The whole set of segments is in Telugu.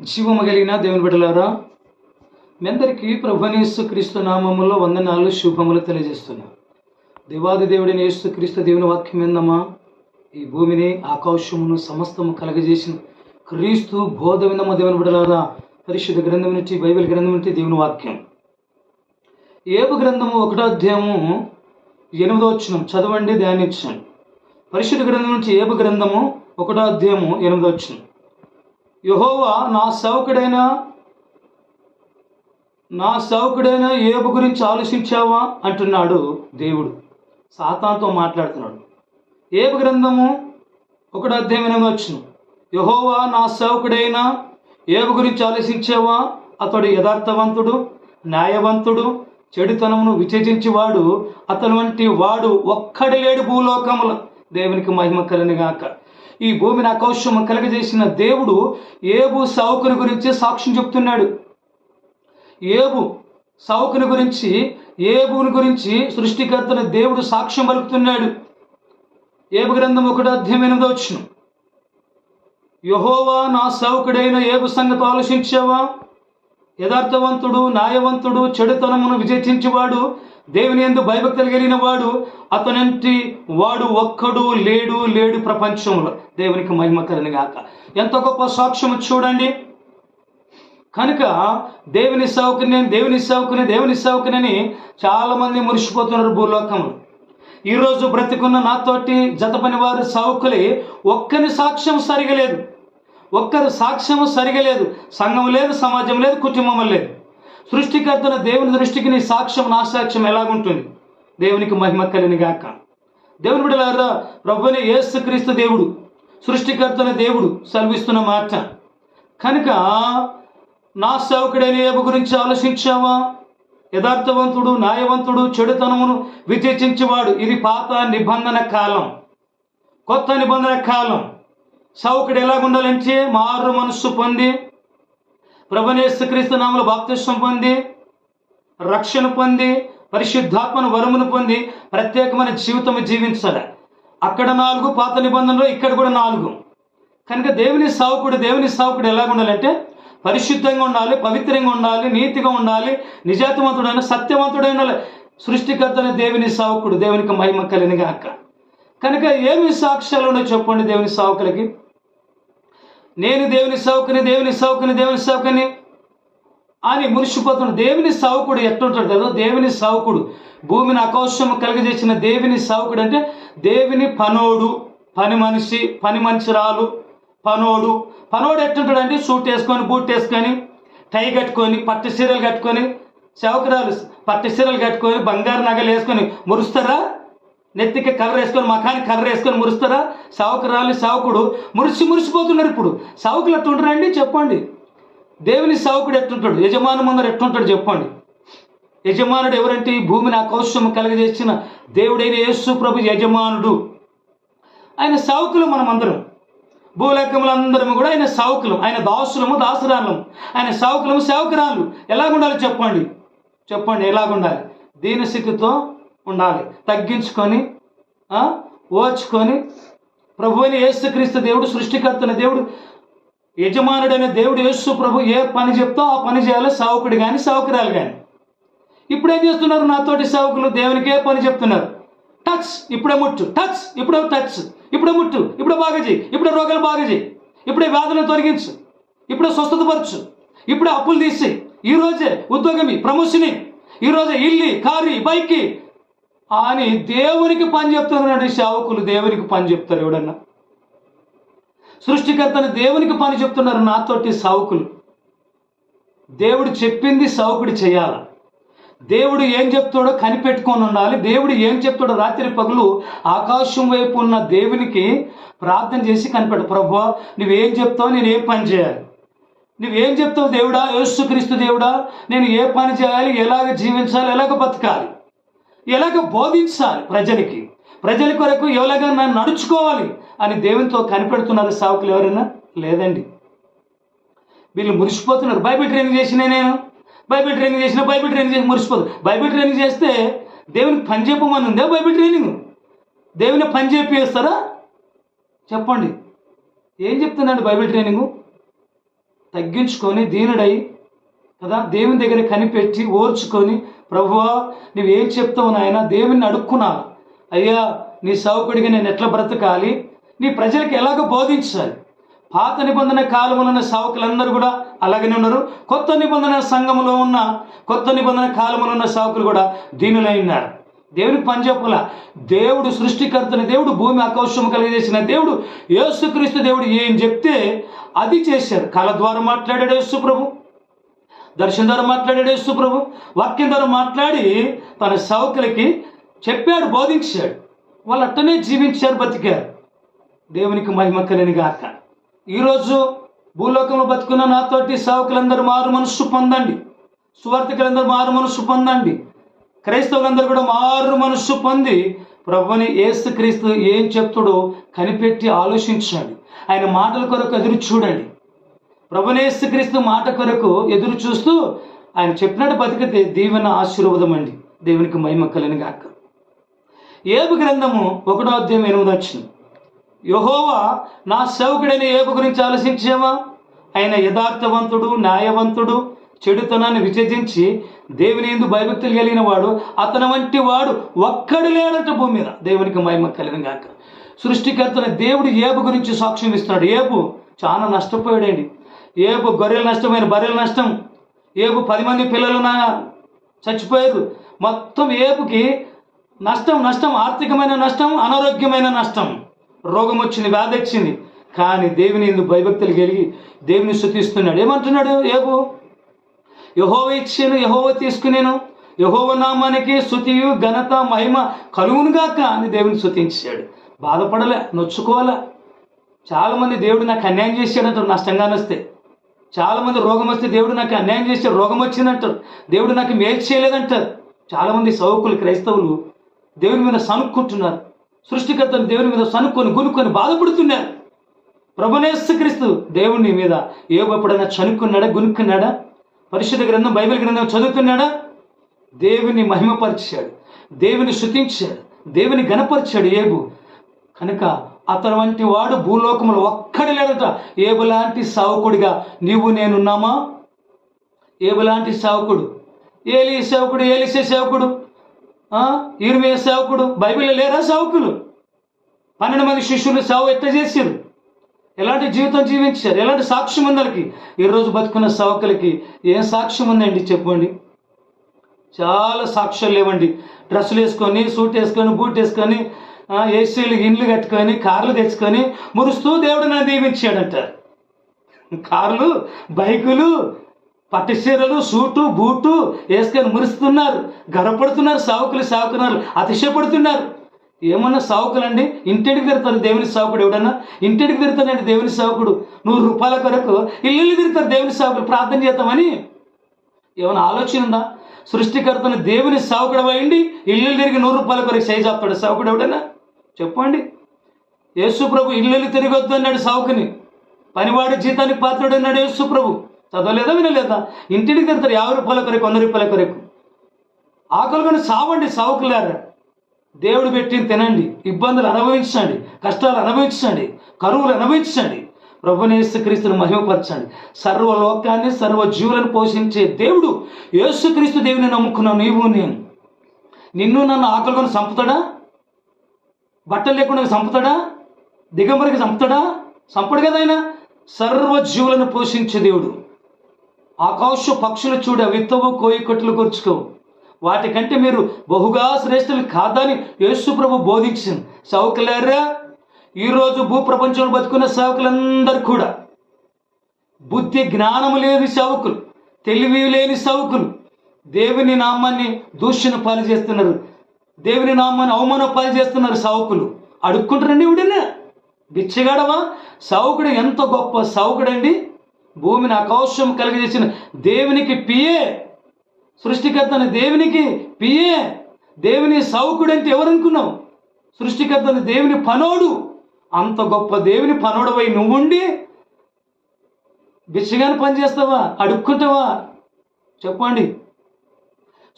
జీవము కలిగిన దేవుని బిడ్డలారా మీ అందరికీ ప్రభునేసు క్రీస్తు నామములో వందనాలు శుభములు తెలియజేస్తున్నా. దేవాది దేవుడిని యేసు క్రీస్తు దేవుని వాక్యం ఏందమ్మా ఈ భూమిని ఆకాశమును సమస్తము కలగజేసిన క్రీస్తు బోధ విందమ్మ దేవుని బిడ్డలారా? పరిశుద్ధ గ్రంథం నుంచి బైబిల్ గ్రంథం నుంచి దేవుని వాక్యం. ఏబు గ్రంథము ఒకటో అధ్యాయము ఎనిమిదో చదవండి ధ్యానించండి. పరిశుద్ధ గ్రంథం నుంచి ఏబు గ్రంథము ఒకటో అధ్యాయము ఎనిమిదో యహోవా నా సేవకుడైన నా సేవకుడైన ఏబు గురించి ఆలోచించావా? అంటున్నాడు దేవుడు. సాతాన్తో మాట్లాడుతున్నాడు. ఏబు గ్రంథము ఒకటి అధ్యాయం ఎనిమిది యహోవా నా సేవకుడైన ఏబు గురించి ఆలోచించావా? అతడు యథార్థవంతుడు న్యాయవంతుడు చెడుతనమును విచేచించేవాడు అతను వంటి వాడు ఒక్కడి లేడు భూలోకముల. దేవునికి మహిమ కలిని ఈ భూమిని ఆకౌష్యము కలుగజేసిన దేవుడు ఏబు సౌకుని గురించి సాక్ష్యం చెప్తున్నాడు. ఏబు సౌకుని గురించి ఏబుని గురించి సృష్టికర్తన దేవుడు సాక్ష్యం పలుకుతున్నాడు. ఏబు గ్రంథం ఒకటి అధ్యయం ఎనిమిదో వచ్చిన యహోవా నా సౌకుడైన ఏబు సంగతి ఆలోచించావా? యథార్థవంతుడు న్యాయవంతుడు చెడుతనమును విజయించేవాడు దేవుని ఎందు భయభక్తులు కలిగిన వాడు అతనంటి వాడు ఒక్కడు లేడు లేడు ప్రపంచంలో. దేవునికి మహిమ గాక. ఎంత గొప్ప సాక్ష్యం చూడండి. కనుక దేవుని సేవకుని దేవుని సేవకుని దేవుని సేవకునని చాలామంది మురిసిపోతున్నారు భూలోకంలో. ఈరోజు బ్రతికున్న నాతోటి జతపని వారు వారి సేవకులే ఒక్కని సాక్ష్యం సరిగలేదు. ఒక్కరి సాక్ష్యం సరిగలేదు. సంఘం లేదు సమాజం లేదు కుటుంబం లేదు. సృష్టికర్తన దేవుని దృష్టికి నీ సాక్ష్యం నా సాక్ష్యం ఎలాగుంటుంది? దేవునికి మహిమ కలిని గాక. దేవుని బిడ్డలారా ప్రభుని యేసుక్రీస్తు దేవుడు సృష్టికర్తన దేవుడు సెలవిస్తున్న మాట. కనుక నా సేవకుడైన ఏబు గురించి ఆలోచించావా? యథార్థవంతుడు న్యాయవంతుడు చెడుతనమును విచక్షించేవాడు ఇది పాత నిబంధన కాలం. కొత్త నిబంధన కాలం. సౌకుడు ఎలాగుండాలంటే మారు మనస్సు పొంది ప్రభునేసుక్రీస్తు నామలు బాప్తిష్టం పొంది రక్షణ పొంది పరిశుద్ధాత్మను వరమును పొంది ప్రత్యేకమైన జీవితం జీవించాలి. అక్కడ నాలుగు పాత నిబంధనలు ఇక్కడ కూడా నాలుగు. కనుక దేవుని సావుకుడు దేవుని సావుకుడు ఎలాగ ఉండాలంటే పరిశుద్ధంగా ఉండాలి పవిత్రంగా ఉండాలి నీతిగా ఉండాలి నిజాతివంతుడైన సత్యవంతుడైన సృష్టికర్తన దేవుని సావుకుడు దేవునికి మహిమ కలిగిన గాక. కనుక ఏమి సాక్ష్యాలు ఉన్నాయో చెప్పండి దేవుని సావుకులకి? నేను దేవుని సౌకుని దేవుని సౌకుని దేవుని సౌకుని అని మురిసిపోతున్న దేవుని సావుకుడు ఎట్లుంటాడు కదా దేవుని సావుకుడు. భూమిని అకౌశం కలిగజేసిన దేవుని సావుకుడు అంటే దేవుని పనోడు పని మనిషి పని మనిషిరాలు పనోడు. పనోడు ఎట్టుంటాడండి సూట్ వేసుకొని బూట్ వేసుకొని టై కట్టుకొని పట్టు చీరలు కట్టుకొని చౌకరాలు పట్టు చీరలు కట్టుకొని బంగారు నగలు వేసుకొని మురుస్తారా? నెత్తికి కలర్ వేసుకొని మఖానికి కలర్ వేసుకొని మురుస్తారా? సావుకురాలు సావుకుడు. మురిసి మురిసిపోతున్నారు ఇప్పుడు. సావుకులు ఎట్టుంటారండి చెప్పండి. దేవుని సావుకుడు ఎట్టుంటాడు? యజమాను ముందర ఎట్టుంటాడు? చెప్పండి. యజమానుడు ఎవరంటే? ఈ భూమిని ఆకౌశం కలగజేసిన దేవుడైన యేసు ప్రభు యజమానుడు. ఆయన సావుకులు మనం అందరం భూలేఖములందరం కూడా ఆయన సావుకులం. ఆయన దాసులము దాసురాలము. ఆయన సావుకులము సేవకురాలు ఎలాగుండాలి చెప్పండి. చెప్పండి ఎలాగుండాలి? దీనశక్తితో ఉండాలి. తగ్గించుకొని ఆ, ఓర్చుకొని ప్రభువుని యేసుక్రీస్తు దేవుడు సృష్టికర్తన దేవుడు యజమానుడైన దేవుడు యేసు ప్రభు ఏ పని చెప్తా ఆ పని చేయాలో. సావుకుడు కానీ సావుకురాలు కానీ ఇప్పుడేం చేస్తున్నారు? నాతోటి సావుకులు దేవునికి ఏ పని చెప్తున్నారు? టచ్ ఇప్పుడే ముట్టు. టచ్ ఇప్పుడే టచ్. ఇప్పుడే ముట్టు. ఇప్పుడే బాగా చేయి ఇప్పుడే రోగాలు బాగా చేయి ఇప్పుడే వ్యాధులను తొలగించు. ఇప్పుడే స్వస్థతపరచు. ఇప్పుడే అప్పులు తీసి ఈ రోజే ఉద్యోగమి ప్రమోషని. ఈ రోజే ఇల్లి కారు బైక్కి అని దేవునికి పని చెప్తున్నాడు సేవకులు. దేవునికి పని చెప్తారు ఎవడన్నా. సృష్టికర్తను దేవునికి పని చెప్తున్నారు నాతోటి సావుకులు. దేవుడు చెప్పింది సావుకుడు చేయాల. దేవుడు ఏం చెప్తాడో కనిపెట్టుకొని ఉండాలి. దేవుడు ఏం చెప్తాడో రాత్రి పగులు ఆకాశం వైపు ఉన్న దేవునికి ప్రార్థన చేసి కనిపెట్టు. ప్రభు నువ్వేం చెప్తావు నేను ఏం పని చేయాలి? నువ్వేం చెప్తావు దేవుడా? యేసుక్రీస్తు దేవుడా? నేను ఏ పని చేయాలి? ఎలాగ జీవించాలి? ఎలాగ బతకాలి? ఎలాగ బోధించాలి ప్రజలకి? ప్రజల కొరకు ఎలాగ నన్ను నడుచుకోవాలి అని దేవునితో కనిపెడుతున్నారు సావుకులు ఎవరైనా? లేదండి. వీళ్ళు మురిసిపోతున్నారు. బైబిల్ ట్రైనింగ్ చేసిన నేను. బైబిల్ ట్రైనింగ్ చేసిన బైబిల్ ట్రైనింగ్ చేసి మురిసిపోదు బైబిల్ ట్రైనింగ్ చేస్తే దేవునికి పని చెప్పమని ఉందా బైబిల్ ట్రైనింగ్? దేవుని పని చెప్పేస్తారా చెప్పండి. ఏం చెప్తుందండి బైబిల్ ట్రైనింగు? తగ్గించుకొని దీనుడై కదా? దేవుని దగ్గర కనిపెట్టి ఓర్చుకొని ప్రభువా నువ్వేం చెప్తావు నాయన? దేవుని అడుక్కున్నాను అయ్యా నీ సౌకుడిగా నేను ఎట్లా బ్రతకాలి? నీ ప్రజలకు ఎలాగ బోధించాలి? పాత నిబంధన కాలంలో ఉన్న సావుకులందరూ కూడా అలాగనే ఉన్నారు. కొత్త నిబంధన సంఘంలో ఉన్న కొత్త నిబంధన కాలంలో ఉన్న సావుకులు కూడా దీనులై ఉన్నారు. దేవునికి పనిచెప్పుల దేవుడు సృష్టికర్తని దేవుడు భూమి ఆకౌషం కలిగజేసిన దేవుడు యేసుక్రీస్తు దేవుడు ఏం చెప్తే అది చేశారు కళ ద్వారా మాట్లాడాడు యేసు ప్రభు దర్శనం ద్వారా మాట్లాడాడు యేసు ప్రభు. వాక్యం ద్వారా మాట్లాడి తన సౌకులకి చెప్పాడు బోధించాడు. వాళ్ళు అట్టనే జీవించారు బతికారు. దేవునికి మహిమ కలిని గాక. ఈరోజు భూలోకంలో బతుకున్న నాతోటి సేవకులందరూ మారు మనస్సు పొందండి. సువార్థికులందరూ మారు మనస్సు పొందండి. క్రైస్తవులందరూ కూడా మారు మనస్సు పొంది ప్రభుని ఏసుక్రీస్తు ఏం చెప్తాడో కనిపెట్టి ఆలోచించండి. ఆయన మాటల కొరకు ఎదురు చూడండి. ప్రభునేసుక్రీస్తు మాట కొరకు ఎదురు చూస్తూ ఆయన చెప్పినట్టు బతికితే దీవెన ఆశీర్వాదం అండి దేవునికి మహిమ కలిని గాక. ఏబు గ్రంథము ఒకటో అధ్యాయం ఎనిమిది వచ్చింది యహోవా నా సేవకుడైన ఏబు గురించి ఆలోచించావా? ఆయన యథార్థవంతుడు న్యాయవంతుడు చెడుతనాన్ని విచర్జించి దేవుని ఎందు భయభక్తులు కలిగిన వాడు అతని వంటి వాడు ఒక్కడు లేడట భూమి మీద దేవునికి మహిమ కలిగిన గాక. సృష్టికర్తన దేవుడు ఏబు గురించి సాక్ష్యం ఇస్తున్నాడు. ఏబు చాలా నష్టపోయాడండి. ఏపు గొర్రెలు నష్టమైన బర్రెల నష్టం. ఏపు పది మంది పిల్లలు నా చచ్చిపోయారు మొత్తం ఏపుకి నష్టం నష్టం ఆర్థికమైన నష్టం అనారోగ్యమైన నష్టం. రోగం వచ్చింది వ్యాధి వచ్చింది. కానీ దేవుని ఎందుకు భయభక్తులు కలిగి దేవుని శుతిస్తున్నాడు ఏమంటున్నాడు ఏపు యహోవ ఇచ్చాను యహోవ తీసుకునేను. యహోవ నామానికి శృతియు ఘనత మహిమ కలుగునుగాక అని దేవుని శృతించాడు బాధపడలే నొచ్చుకోవాలా. చాలామంది దేవుడు నాకు అన్యాయం చేశాడంటారు నష్టంగా వస్తే చాలామంది రోగం వస్తే దేవుడు నాకు అన్యాయం చేశాడు రోగం వచ్చిందంటారు. దేవుడు నాకు మేలు చేయలేదంటారు. చాలామంది సౌకులు క్రైస్తవులు దేవుని మీద సనుక్కుంటున్నారు సృష్టికర్తను దేవుని మీద సనుక్కొని గునుక్కొని బాధపడుతున్నారు. ప్రభునేశ్వక్రీస్తు దేవుని మీద ఏవప్పుడైనా చనుక్కున్నాడా గునుక్కున్నాడా? పరిశుద్ధ గ్రంథం బైబిల్ గ్రంథం చదువుతున్నాడా? దేవుని మహిమపరిచాడు. దేవుని శుతించాడు దేవుని గణపరిచాడు ఏబు. కనుక అతని వంటి వాడు భూలోకములు ఒక్కడి లేదట ఏబులాంటి సావుకుడిగా నీవు నేనున్నామా? ఏబులాంటి సావుకుడు. ఏలి సేవకుడు ఏలిసే సేవకుడు. ఇరుమే సేవకుడు. బైబిల్ లేరా సేవకులు? పన్నెండు మంది శిష్యులు సేవ ఎత్త చేశారు ఎలాంటి జీవితం జీవించారు ఎలాంటి సాక్ష్యం ఉంది ఈరోజు బతుకున్న సేవకులకి ఏం సాక్ష్యం ఉందండి చెప్పండి? చాలా సాక్ష్యాలు లేవండి. డ్రెస్సులు వేసుకొని సూట్ వేసుకొని బూట్ వేసుకొని ఏసీలు ఇండ్లు కట్టుకొని కార్లు తెచ్చుకొని మురుస్తూ దేవుడు నన్ను దీవించాడంటారు కార్లు బైకులు పట్టు చీరలు సూటు బూటు వేసుకొని మురుస్తున్నారు. గర్వపడుతున్నారు సావుకులు సావుకున్నారు అతిశయపడుతున్నారు. ఏమన్నా సావుకులండి? ఇంటింటికి తిరుగుతారు దేవుని సావుకుడు ఎవడన్నా? ఇంటింటికి తిరుగుతానండి దేవుని సావుకుడు. నూరు రూపాయల కొరకు ఇల్లు తిరుగుతారు దేవుని సావుకుడు. ప్రార్థన చేద్దామని. ఏమైనా ఆలోచన ఉందా? సృష్టికర్తను దేవుని సావుకుడు అయ్యండి ఇల్లు తిరిగి నూరు రూపాయల కొరకు చేయి చేస్తాడు సావుకుడు ఎవడన్నా? చెప్పండి. యేసుప్రభు ఇల్లు తిరగొద్దు అన్నాడు సావుకుని. పనివాడు జీతానికి పాత్రుడు అన్నాడు యేసుప్రభు చదవలేదా వినలేదా? ఇంటికి తిరుగుతారు యాభై రూపాయల కొరకు వంద రూపాయల కొరకు. ఆకలికొని సావండి సావుకులారా. దేవుడు పెట్టి తినండి. ఇబ్బందులు అనుభవించండి. కష్టాలు అనుభవించండి. కరువులు అనుభవించండి. ప్రభునేసుక్రీస్తుని మహిమపరచండి. సర్వలోకాన్ని సర్వ జీవులను పోషించే దేవుడు యేసుక్రీస్తు దేవుని నమ్ముకున్నావు నీవు నేను. నిన్ను నన్ను ఆకలికొని చంపుతాడా? బట్టలు లేకుండా చంపుతాడా? దిగంబరికి చంపుతాడా? చంపడు కదా ఆయన. సర్వజీవులను పోషించే దేవుడు. ఆకాశ పక్షులు చూడ విత్తవు కోయి కొట్టులు కూర్చుకోవు. వాటికంటే మీరు బహుగా శ్రేష్ఠులు కాదని యేసు ప్రభు బోధించింది సౌకులారా ఈరోజు భూప్రపంచంలో బతుకున్న సేవకులందరూ కూడా బుద్ధి జ్ఞానము లేని సేవకులు తెలివి లేని సేవకులు దేవుని నామాన్ని దూషణ పాలు చేస్తున్నారు. దేవుని నామాన్ని అవమాన చేస్తున్నారు సావుకులు. అడుక్కుంటారండి ఇవిడనే బిచ్చగాడవా? సావుకుడు ఎంత గొప్ప సావుకుడండి. భూమిని ఆకాశం కలిగజేసిన దేవునికి పియే. సృష్టికర్తని దేవునికి పియే. దేవుని సావుకుడు అంటే ఎవరనుకున్నావు? సృష్టికర్తని దేవుని పనోడు. అంత గొప్ప దేవుని పనోడవై నువ్వుండి. బిచ్చగాని పని చేస్తావా అడుక్కుంటావా? చెప్పండి.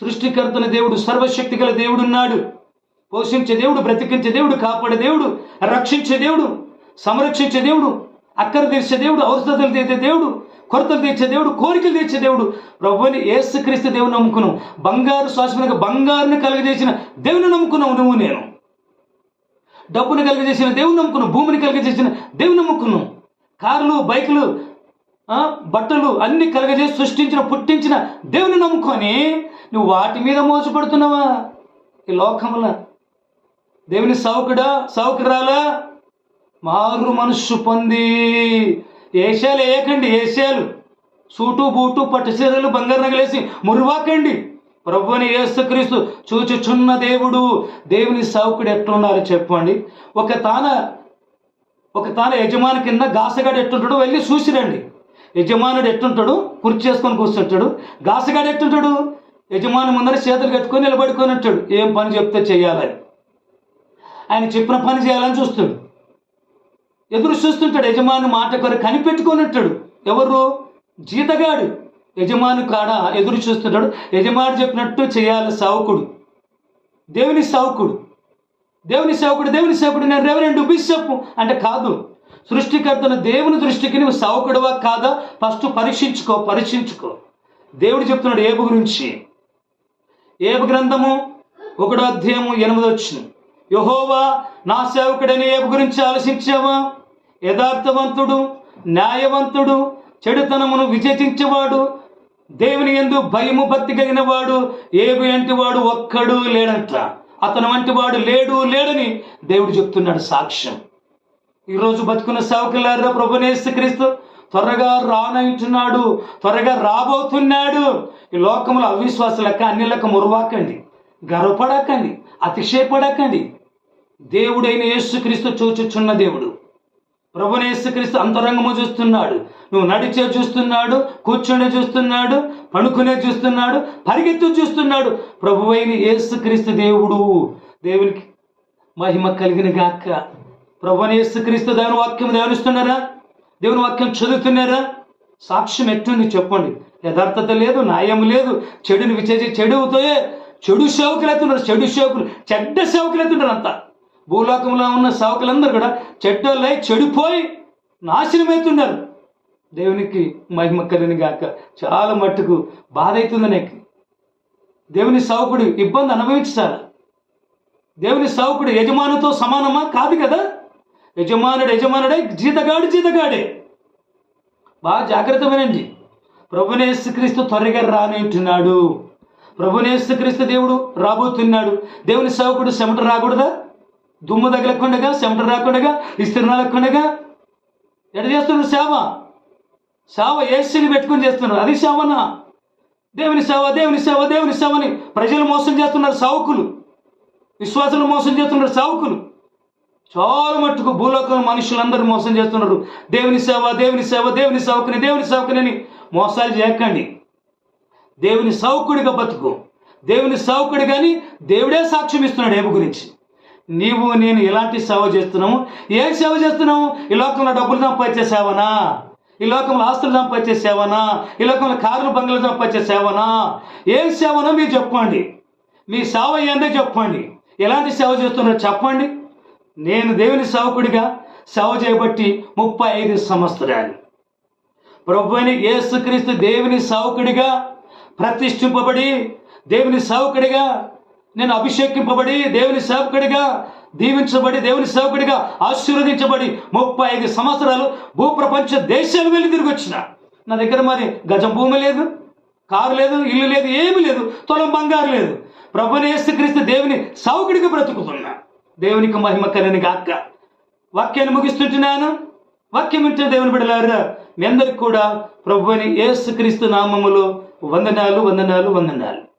సృష్టికర్తన దేవుడు సర్వశక్తి గల దేవుడు ఉన్నాడు. పోషించే దేవుడు బ్రతికించే దేవుడు కాపాడే దేవుడు రక్షించే దేవుడు సంరక్షించే దేవుడు అక్కర తీర్చే దేవుడు ఔషధలు తీసే దేవుడు కొరతలు తీర్చే దేవుడు కోరికలు తీర్చే దేవుడు. ప్రభుని యేసుక్రీస్తు దేవుని నమ్ముకున్నావు బంగారు శ్వాసమునకు బంగారుని కలుగజేసిన దేవుని నమ్ముకున్నావు నువ్వు నేను. డబ్బును కలుగజేసిన దేవుని నమ్ముకున్నావు. భూమిని కలుగజేసిన దేవుని నమ్ముకున్నావు. కార్లు బైకులు బట్టలు అన్ని కలగజేసి సృష్టించిన పుట్టించిన దేవుని నమ్ముకొని నువ్వు వాటి మీద మోసపడుతున్నావా? ఈ లోకముల దేవుని సౌకుడా సౌకరాలా మారు మనస్సు పొంది. ఏషాలు వేయకండి ఏషాలు సూటు బూటు పట్టు చీరలు బంగారు నగలేసి మురివాకండి. ప్రభుని యేసుక్రీస్తు చూచుచున్న దేవుడు దేవుని సౌకుడు ఎట్లున్నారో చెప్పండి. ఒక తాన ఒక తాన యజమాని కింద గాసగాడు ఎట్టుంటాడో వెళ్ళి చూసిరండి. యజమానుడు ఎట్టుంటాడు? కుర్చీ చేసుకొని కూర్చుంటాడు. గాసగాడు ఎట్టుంటాడు? యజమాని ముందర చేతులు కట్టుకొని నిలబడుకొని ఉంటాడు. ఏం పని చెప్తే చేయాలని ఆయన చెప్పిన పని చేయాలని చూస్తాడు. ఎదురు చూస్తుంటాడు. యజమాని మాట కొరకు కనిపెట్టుకొని ఉంటాడు. ఎవరు? జీతగాడు. యజమాని కాడ ఎదురు చూస్తుంటాడు. యజమాని చెప్పినట్టు చేయాలి సావుకుడు. దేవుని సావుకుడు. దేవుని సేవకుడు దేవుని సేవకుడు. నేను రెవరెండ్ బిషప్. అంటే కాదు. సృష్టికర్తన దేవుని దృష్టికి నువ్వు సేవకుడువా కాదా? ఫస్ట్ పరీక్షించుకో పరీక్షించుకో. దేవుడు చెప్తున్నాడు ఏబు గురించి. ఏబు గ్రంథము ఒకటో అధ్యాయము ఎనిమిది వచ్చిన యహోవా నా సేవకుడని ఏబు గురించి ఆలోచించావా? యథార్థవంతుడు న్యాయవంతుడు చెడుతనమును విజయించేవాడు దేవుని ఎందు భయము భక్తి కలిగిన వాడు ఏబు వంటి వాడు ఒక్కడు లేడంట. అతను వంటి వాడు లేడు లేడని దేవుడు చెప్తున్నాడు సాక్ష్యం. ఈరోజు బతుకున్న సేవకులారా ప్రభునేసుక్రీస్తు త్వరగా రానంటున్నాడు త్వరగా రాబోతున్నాడు. ఈ లోకంలో అవిశ్వాస లెక్క అన్ని లెక్క మురవాకండి గర్వపడకండి అతిశయపడకండి. దేవుడైన యేసుక్రీస్తు చూచుచున్న దేవుడు. ప్రభుని యేసుక్రీస్తు అంతరంగము చూస్తున్నాడు. నువ్వు నడిచే చూస్తున్నాడు కూర్చొని చూస్తున్నాడు పడుకునే చూస్తున్నాడు పరిగెత్తు చూస్తున్నాడు. ప్రభువైన యేసుక్రీస్తు దేవుడు దేవునికి మహిమ కలిగిన గాక ప్రభుని యేసుక్రీస్తు దేవుని వాక్యం ధ్యానిస్తున్నారా? దేవుని వాక్యం చదువుతున్నారా? సాక్ష్యం ఎట్టుంది చెప్పండి. యథార్థత లేదు న్యాయం లేదు. చెడుని విచేసి చెడుతోయే చెడు సేవకులు అవుతున్నారు చెడు సేవకులు చెడ్డ సేవకులు అవుతున్నారు అంతా భూలోకంలో ఉన్న సేవకులందరూ కూడా చెడ్డలై చెడిపోయి నాశనమవుతున్నారు దేవునికి మహిమ కలిగిన గాక. చాలా మట్టుకు బాధ అవుతుంది నాకు. దేవుని సేవకుడు ఇబ్బంది అనుభవించాలి దేవుని సేవకుడు యజమానితో సమానమా? కాదు కదా. యజమానుడు యజమానుడే జీతగాడు జీతగాడే. బాగా జాగ్రత్త వినండి. ప్రభునేసుక్రీస్తు త్వరగా రానంటున్నాడు ప్రభునేసుక్రీస్తు దేవుడు రాబోతున్నాడు. దేవుని సేవకుడు చెమట రాకూడదా? దుమ్ము తగలకుండగా చెమట రాకుండగా ఇస్త్రీ ఎడ ఎట చేస్తున్నారు సేవ? సేవ ఏసీని పెట్టుకొని చేస్తున్నారు. అది సేవనా? దేవుని సేవ దేవుని సేవ దేవుని సేవని ప్రజలు మోసం చేస్తున్నారు సావుకులు. విశ్వాసులు మోసం చేస్తున్నారు సావుకులు. చాలా మట్టుకు భూలోకం మనుషులందరూ మోసం చేస్తున్నారు. దేవుని సేవ దేవుని సేవ దేవుని సేవకుని దేవుని సేవకుని మోసాలు చేయకండి. దేవుని సౌకుడిగా బతుకు. దేవుని సౌకుడు కానీ దేవుడే సాక్ష్యం ఇస్తున్నాడు ఏమి గురించి. నీవు నేను ఎలాంటి సేవ చేస్తున్నాము. ఏ సేవ చేస్తున్నాము? ఈ లోకంలో డబ్బులు సంపాదించే సేవనా? ఈ లోకంలో ఆస్తులు సంపాదించే సేవనా? ఈ లోకంలో కార్లు బంగ్లు సంపాదించే సేవనా? ఏ సేవనో మీరు చెప్పండి మీ సేవ ఏందో చెప్పండి ఎలాంటి సేవ చేస్తున్నారో చెప్పండి. నేను దేవుని సేవకుడిగా సేవ చేయబట్టి ముప్పై ఐదు సంవత్సరాలు. ప్రభుని యేసుక్రీస్తు దేవుని సేవకుడిగా ప్రతిష్ఠింపబడి దేవుని సేవకుడిగా నేను అభిషేకింపబడి దేవుని సేవకుడిగా దీవించబడి దేవుని సేవకుడిగా ఆశీర్వదించబడి ముప్పై ఐదు సంవత్సరాలు భూప్రపంచ దేశాలు వెళ్ళి తిరిగి వచ్చిన. నా దగ్గర మరి గజం భూమి లేదు కారు లేదు ఇల్లు లేదు ఏమీ లేదు తొలం బంగారు లేదు. ప్రభుని యేసుక్రీస్తు దేవుని సౌకుడిగా బ్రతుకుతున్నా. దేవునికి మహిమ కలిని గాక. వాక్యాన్ని ముగిస్తుంటున్నాను. వాక్యం ఇచ్చిన దేవుని బిడ్డలారా మీ అందరికి కూడా ప్రభుని యేసుక్రీస్తు నామములో వందనాలు వందనాలు వందనాలు.